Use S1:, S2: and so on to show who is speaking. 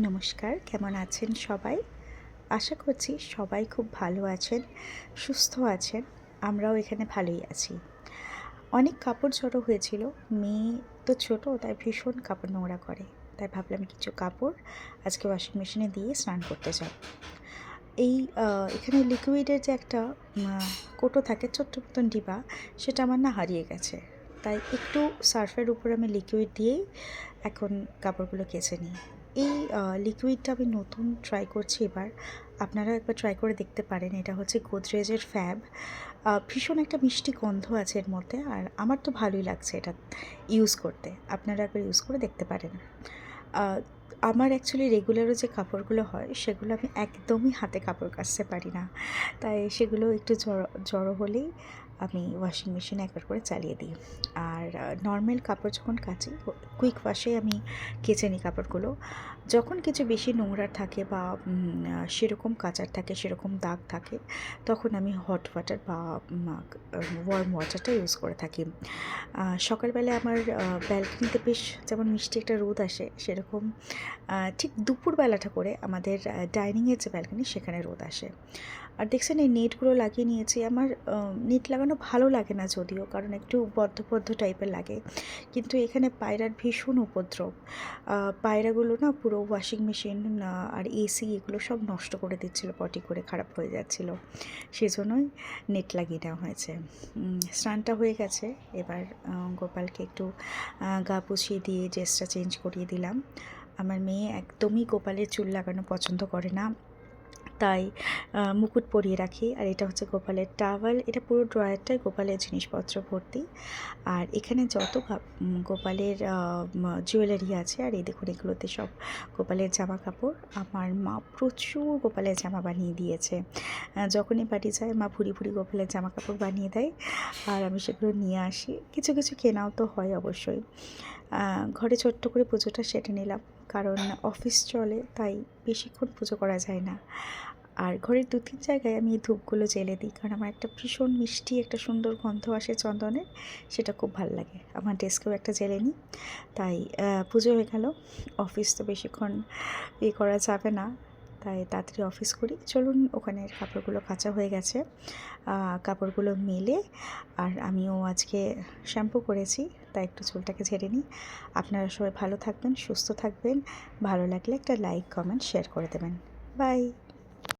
S1: নমস্কার, কেমন আছেন সবাই? আশা করছি সবাই খুব ভালো আছেন, সুস্থ আছেন, আমরাও এখানে ভালোই আছি। অনেক কাপড় জড়ো হয়েছিল, মেয়ে তো ছোট, তাই ভীষণ কাপড় নোংরা করে। তাই ভাবলাম কিছু কাপড় আজকে ওয়াশিং মেশিনে দিয়ে স্নান করতে যাই। এই এখানে লিকুইডের যে একটা কোটো থাকে, ছোট্ট মতন ডিবা, সেটা আমার না হারিয়ে গেছে। তাই একটু সার্ফের উপর আমি লিকুইড দিয়েই এখন কাপড়গুলো কেচে নিই। এই লিকুইডটা আমি নতুন ট্রাই করছি এবার। আপনারাও একবার ট্রাই করে দেখতে পারেন। এটা হচ্ছে গোদরেজের ফ্যাব ভীষণ একটা মিষ্টি গন্ধ আছে এর মধ্যে আর আমার তো ভালোই লাগছে এটা ইউজ করতে। আপনারা একবার ইউজ করে দেখতে পারেন। আমার অ্যাকচুয়ালি রেগুলারও যে কাপড়গুলো হয়, সেগুলো আমি একদমই হাতে কাপড় কাচতে পারি না। তাই সেগুলো একটু জড়ো জড়ো হলেই আমি ওয়াশিং মেশিনে একবার করে চালিয়ে দিই। আর নর্মাল কাপড় যখন কাচি কুইক ওয়াশে আমি কেচে নিই কাপড়গুলো যখন কিছু বেশি নোংরা থাকে বা সেরকম কাচার থাকে সেরকম দাগ থাকে তখন আমি হট ওয়াটার বা ওয়ার্ম ওয়াটারটা ইউজ করে থাকি। আহ, সকালবেলা আমার ব্যালকনিতে বেশ যেমন মিষ্টি একটা রোদ আসে সেরকম ঠিক দুপুরবেলাটা করে আমাদের ডাইনিংয়ের যে ব্যালকনি সেখানে রোদ আসে। দেখছেন এই নেটগুলো লাগিয়ে নিয়েছি, আমার নেট লাগানো ভালো লাগে না যদিও, কারণ একটু বদ্ধ বদ্ধ টাইপের লাগে। কিন্তু এখানে পায়রার ভীষণ উপদ্রব। পায়রাগুলো না পুরো ওয়াশিং মেশিন আর এসি এগুলো সব নষ্ট করে দিচ্ছিল পটি করে খারাপ হয়ে যাচ্ছিল। সেজন্যই নেট লাগিয়ে নেওয়া হয়েছে। স্নানটা হয়ে গেছে, এবার গোপালকে একটু গা পুছিয়ে দিয়ে ড্রেসটা চেঞ্জ করিয়ে দিলাম। আমার মেয়ে একদমই গোপালের চুল লাগানো পছন্দ করে না। তাই মুকুট পরিয়ে রাখি। আর এটা হচ্ছে গোপালের টাওয়াল। এটা পুরো ড্রয়ারটাই গোপালের জিনিসপত্র ভর্তি। আর এখানে যত গোপালের জুয়েলারি আছে, আর এই দেখুন এগুলোতে সব গোপালের জামা কাপড় আমার মা প্রচুর গোপালের জামা বানিয়ে দিয়েছে। যখনই বাড়ি যায়, মা ভুরি ভুরি গোপালের জামা কাপড় বানিয়ে দেয়। আর আমি সেগুলো নিয়ে আসি। কিছু কিছু কেনাও তো হয় অবশ্যই। ঘরে ছোট্ট করে পুজোটা সেটে নিলাম। কারণ অফিস চলে, তাই বেশিক্ষণ পুজো করা যায় না। আর ঘরের দু তিন জায়গায় আমি এই ধূপগুলো জেলে দিই, কারণ আমার একটা ভীষণ মিষ্টি, একটা সুন্দর গন্ধ আসে চন্দনের, সেটা খুব ভালো লাগে। আমার ডেস্কেও একটা জেলে নিই। তাই পুজো হয়ে গেল। অফিস তো বেশিক্ষণ ইয়ে করা যাবে না। তাই তাড়াতাড়ি অফিস করি। চলুন ওখানের কাপড়গুলো কাঁচা হয়ে গেছে। কাপড়গুলো মেলে, আর আমিও আজকে শ্যাম্পু করেছি, তাই একটু চুলটাকে ঝেড়ে নিই। আপনারা সবাই ভালো থাকবেন, সুস্থ থাকবেন। ভালো লাগলে একটা লাইক, কমেন্ট, শেয়ার করে দেবেন। বাই!